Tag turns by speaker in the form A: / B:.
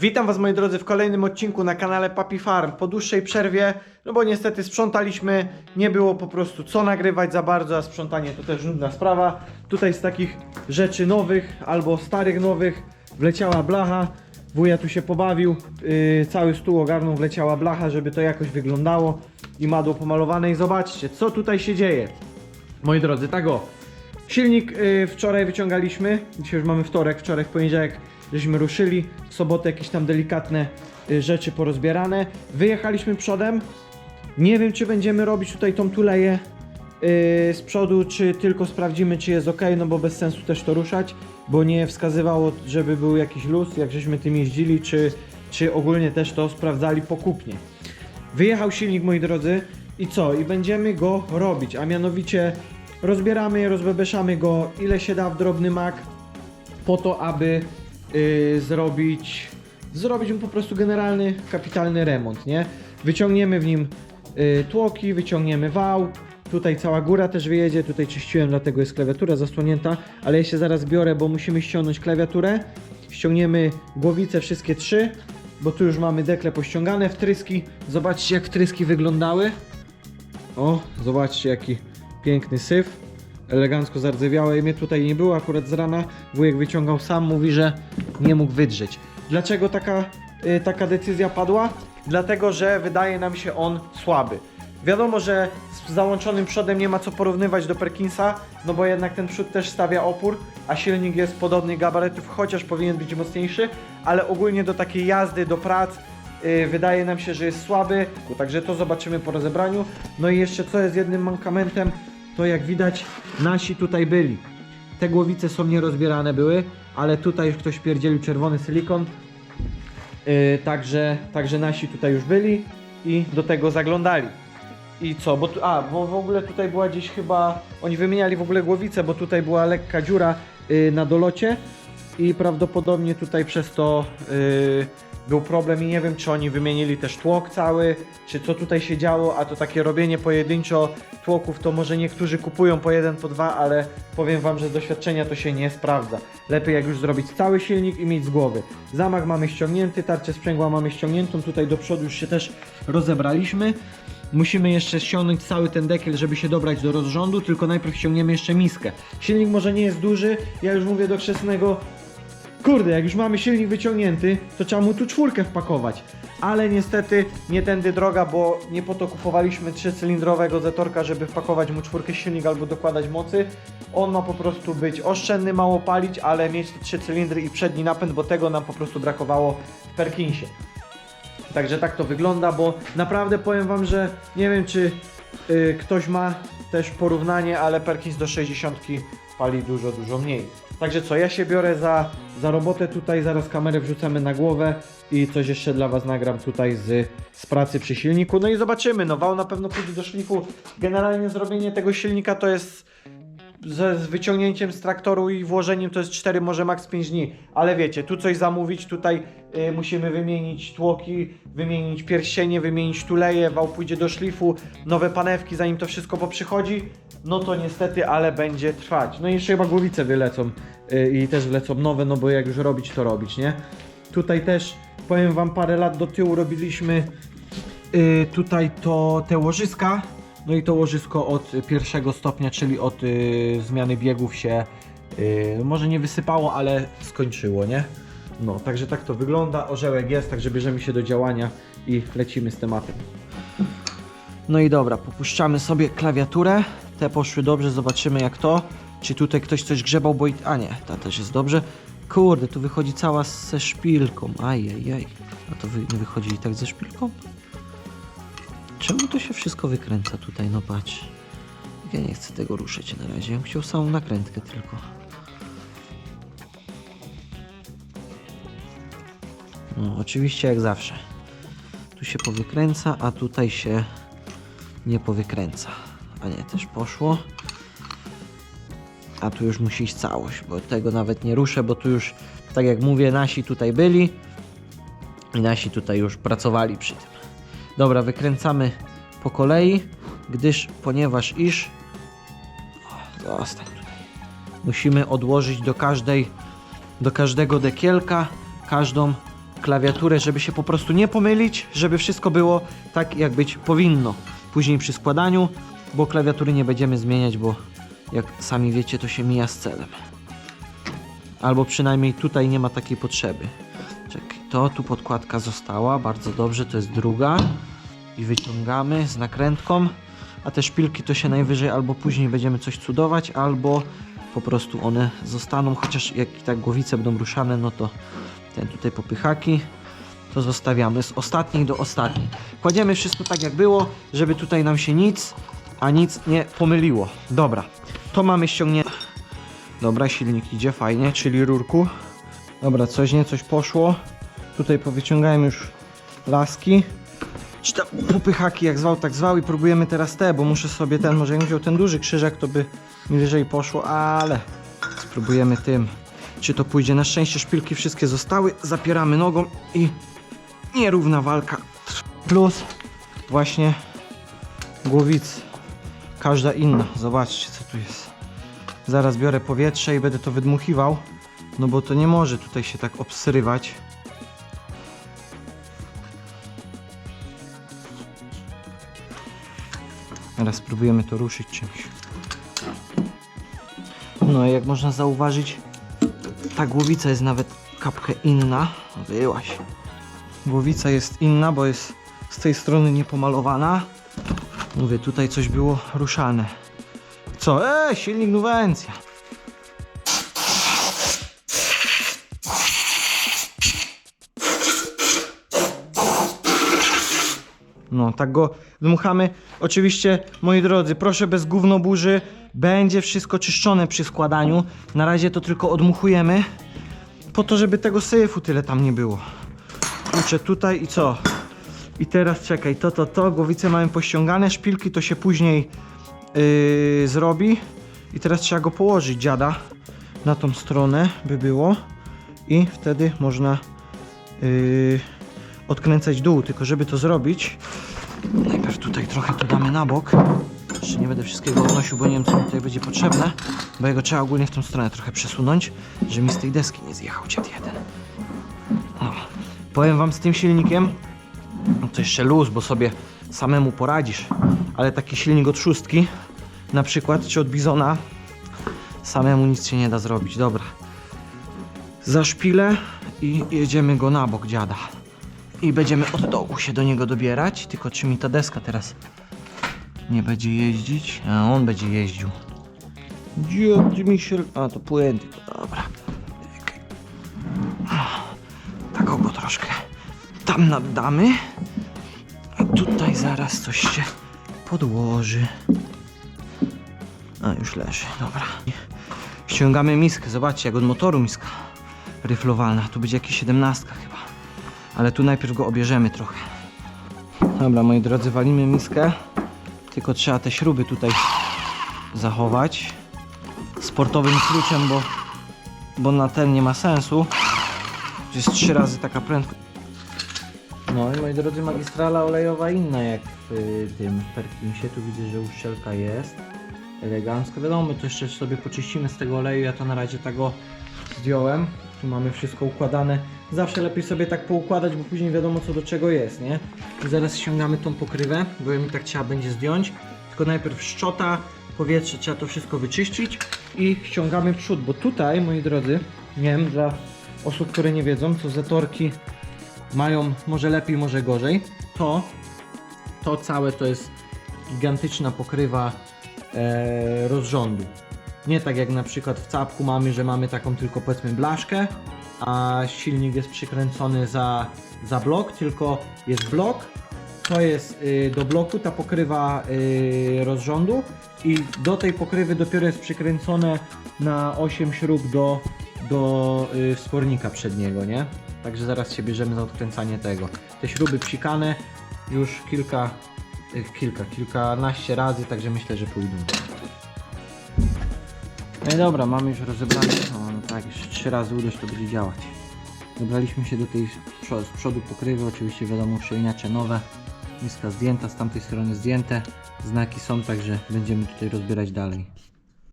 A: Witam Was moi drodzy w kolejnym odcinku na kanale Papi Farm. Po dłuższej przerwie, no bo niestety sprzątaliśmy, nie było po prostu co nagrywać za bardzo, a sprzątanie to też nudna sprawa. Tutaj z takich rzeczy nowych albo starych nowych wleciała blacha. Wuja tu się pobawił, yy, cały stół ogarnął, wleciała blacha, żeby to jakoś wyglądało i madło pomalowane. I zobaczcie, co tutaj się dzieje. Moi drodzy, tak o. Silnik y, wczoraj wyciągaliśmy, dzisiaj już mamy wtorek, wczoraj w poniedziałek żeśmy ruszyli, w sobotę jakieś tam delikatne y, rzeczy porozbierane. Wyjechaliśmy przodem, nie wiem czy będziemy robić tutaj tą tuleję y, z przodu, czy tylko sprawdzimy czy jest ok, no bo bez sensu też to ruszać, bo nie wskazywało, żeby był jakiś luz, jak żeśmy tym jeździli, czy, czy ogólnie też to sprawdzali pokupnie. Wyjechał silnik, moi drodzy, i co? I będziemy go robić, a mianowicie rozbieramy, rozbebeszamy go ile się da w drobny mak, po to, aby y, zrobić, zrobić mu po prostu generalny, kapitalny remont, nie? Wyciągniemy w nim y, tłoki, wyciągniemy wał, tutaj cała góra też wyjedzie, tutaj czyściłem, dlatego jest klawiatura zasłonięta, ale ja się zaraz biorę, bo musimy ściągnąć klawiaturę, ściągniemy głowice wszystkie trzy, bo tu już mamy dekle pościągane, wtryski, zobaczcie jak wtryski wyglądały, o, zobaczcie jaki piękny syf. Elegancko zardzewiałe. Mnie tutaj nie było akurat z rana. Wujek wyciągał sam, mówi, że nie mógł wydrzeć. Dlaczego taka, y, taka decyzja padła? Dlatego, że wydaje nam się on słaby. Wiadomo, że z załączonym przodem nie ma co porównywać do Perkinsa, no bo jednak ten przód też stawia opór, a silnik jest podobnych gabarytów, chociaż powinien być mocniejszy, ale ogólnie do takiej jazdy, do prac Yy, wydaje nam się, że jest słaby, także to zobaczymy po rozebraniu. No i jeszcze co jest jednym mankamentem, to jak widać nasi tutaj byli. Te głowice są nierozbierane były, ale tutaj już ktoś pierdzielił czerwony silikon. Yy, także, także nasi tutaj już byli i do tego zaglądali. I co? Bo tu, a, bo w ogóle tutaj była gdzieś chyba. Oni wymieniali w ogóle głowicę, bo tutaj była lekka dziura yy, na dolocie i prawdopodobnie tutaj przez to yy, był problem i nie wiem, czy oni wymienili też tłok cały, czy co tutaj się działo, a to takie robienie pojedynczo tłoków, to może niektórzy kupują po jeden, po dwa, ale powiem wam, że z doświadczenia to się nie sprawdza. Lepiej jak już zrobić cały silnik i mieć z głowy. Zamach mamy ściągnięty, tarczę sprzęgła mamy ściągniętą, tutaj do przodu już się też rozebraliśmy. Musimy jeszcze ściągnąć cały ten dekiel, żeby się dobrać do rozrządu, tylko najpierw ściągniemy jeszcze miskę. Silnik może nie jest duży, ja już mówię do krzesnego, Kurde, jak już mamy silnik wyciągnięty, to trzeba mu tu czwórkę wpakować. Ale niestety nie tędy droga, bo nie po to kupowaliśmy trzycylindrowego Zetorka, żeby wpakować mu czwórkę silnik albo dokładać mocy. On ma po prostu być oszczędny, mało palić, ale mieć te trzy cylindry i przedni napęd, bo tego nam po prostu brakowało w Perkinsie. Także tak to wygląda, bo naprawdę powiem wam, że nie wiem czy y, ktoś ma też porównanie, ale Perkins do 60 pali dużo, dużo mniej. Także co, ja się biorę za, za robotę tutaj, zaraz kamerę wrzucamy na głowę i coś jeszcze dla was nagram tutaj z, z pracy przy silniku. No i zobaczymy, no wał na pewno pójdzie do szlifu. Generalnie zrobienie tego silnika to jest ze, z wyciągnięciem z traktoru i włożeniem to jest 4, może maks 5 dni. Ale wiecie, tu coś zamówić, tutaj y, musimy wymienić tłoki, wymienić pierścienie, wymienić tuleje, wał pójdzie do szlifu, nowe panewki, zanim to wszystko poprzychodzi. No to niestety, ale będzie trwać. No i jeszcze chyba głowice wylecą y, i też wlecą nowe, no bo jak już robić, to robić, nie? Tutaj też powiem wam parę lat do tyłu robiliśmy y, tutaj to te łożyska. No i to łożysko od pierwszego stopnia, czyli od y, zmiany biegów się może nie wysypało, ale skończyło, nie? No, także tak to wygląda. Orzełek jest, także bierzemy się do działania i lecimy z tematem. No i dobra, popuszczamy sobie klawiaturę. Te poszły dobrze, zobaczymy jak to. Czy tutaj ktoś coś grzebał, bo i... A nie, ta też jest dobrze. Kurde, tu wychodzi cała ze szpilką. Ajajaj. A to wy, nie wychodzi i tak ze szpilką? Czemu to się wszystko wykręca tutaj? No patrz. Ja nie chcę tego ruszyć na razie. Ja bym chciał samą nakrętkę tylko. No, oczywiście jak zawsze. Tu się powykręca, a tutaj się nie powykręca. A nie, też poszło. A tu już musi iść całość, bo tego nawet nie ruszę, bo tu już, tak jak mówię, nasi tutaj byli i nasi tutaj już pracowali przy tym. Dobra, wykręcamy po kolei, gdyż, ponieważ iż... O, zostań tutaj. Musimy odłożyć do każdej, do każdego dekielka każdą klawiaturę, żeby się po prostu nie pomylić, żeby wszystko było tak, jak być powinno. Później przy składaniu, bo klawiatury nie będziemy zmieniać, bo jak sami wiecie, to się mija z celem. Albo przynajmniej tutaj nie ma takiej potrzeby. Czekaj, to tu podkładka została, bardzo dobrze, to jest druga. I wyciągamy z nakrętką. A te szpilki to się najwyżej albo później będziemy coś cudować, albo po prostu one zostaną, chociaż jak i tak głowice będą ruszane, no to ten tutaj popychaki to zostawiamy z ostatniej do ostatniej. Kładziemy wszystko tak jak było, żeby tutaj nam się nic, a nic nie pomyliło. Dobra, to mamy ściągnięte. Dobra, silnik idzie fajnie, czyli rurku. Dobra, coś nie, coś poszło. Tutaj powyciągałem już laski. Czy tam popychaki, jak zwał, tak zwał i próbujemy teraz te, bo muszę sobie ten, może jakbym wziął ten duży krzyżak, to by mi lżej poszło, ale spróbujemy tym. Czy to pójdzie? Na szczęście szpilki wszystkie zostały, zapieramy nogą i nierówna walka. Plus właśnie głowic. Każda inna. Zobaczcie co tu jest. Zaraz biorę powietrze i będę to wydmuchiwał. No bo to nie może tutaj się tak obsrywać. Teraz spróbujemy to ruszyć czymś. No i jak można zauważyć, ta głowica jest nawet kapkę inna. Wyłaś. Głowica jest inna, bo jest z tej strony niepomalowana. Mówię, tutaj coś było ruszane. Co? Eee, silnik Nuwencja. No, tak go dmuchamy. Oczywiście, moi drodzy, proszę bez gównoburzy. Będzie wszystko czyszczone przy składaniu. Na razie to tylko odmuchujemy. Po to, żeby tego syfu tyle tam nie było. Klucze tutaj i co? I teraz czekaj, to, to, to. Głowice mamy pościągane. Szpilki to się później yy, zrobi. I teraz trzeba go położyć, dziada, na tą stronę by było. I wtedy można yy, odkręcać dół. Tylko żeby to zrobić, najpierw tutaj trochę to damy na bok. Jeszcze nie będę wszystkiego odnosił, bo nie wiem co mi tutaj będzie potrzebne. Bo jego trzeba ogólnie w tą stronę trochę przesunąć, że mi z tej deski nie zjechał dziad jeden. No. Powiem wam z tym silnikiem, no to jeszcze luz, bo sobie samemu poradzisz. Ale taki silnik od szóstki, na przykład, czy od Bizona, samemu nic się nie da zrobić. Dobra. Za szpilę i jedziemy go na bok dziada. I będziemy od dołu się do niego dobierać. Tylko czy mi ta deska teraz nie będzie jeździć? A on będzie jeździł. Gdzie mi się... A to płynty. Dobra. Tam naddamy. A tutaj zaraz coś się podłoży. A już leży, dobra. Ściągamy miskę, zobaczcie jak od motoru miska ryflowalna. Tu będzie jakieś 17 chyba. Ale tu najpierw go obierzemy trochę. Dobra, moi drodzy, walimy miskę. Tylko trzeba te śruby tutaj zachować. Sportowym kluczem, bo, bo na ten nie ma sensu. To jest trzy razy taka prędkość. No i moi drodzy, magistrala olejowa inna jak w y, tym Perkinsie. Tu widzę, że uszczelka jest. Elegancko. Wiadomo, my to jeszcze sobie poczyścimy z tego oleju. Ja to na razie tego zdjąłem. Tu mamy wszystko układane. Zawsze lepiej sobie tak poukładać, bo później wiadomo co do czego jest, nie? I zaraz ściągamy tą pokrywę, bo mi tak trzeba będzie zdjąć. Tylko najpierw szczota, powietrze, trzeba to wszystko wyczyścić i ściągamy przód, bo tutaj, moi drodzy, nie wiem, dla osób, które nie wiedzą, co zatorki mają może lepiej, może gorzej, to to całe to jest gigantyczna pokrywa e, rozrządu. Nie tak jak na przykład w capku mamy, że mamy taką tylko powiedzmy blaszkę, a silnik jest przykręcony za, za blok, tylko jest blok, to jest y, do bloku ta pokrywa y, rozrządu i do tej pokrywy dopiero jest przykręcone na 8 śrub do, do y, wspornika przedniego, nie? Także zaraz się bierzemy za odkręcanie tego. Te śruby psikane już kilka, y, kilka, kilkanaście razy, także myślę, że pójdą. No i dobra, mamy już rozebrane. No, no tak, jeszcze trzy razy uderz to będzie działać. Dobraliśmy się do tej z przodu pokrywy, oczywiście wiadomo przejniacze nowe. Miska zdjęta, z tamtej strony zdjęte. Znaki są, także będziemy tutaj rozbierać dalej.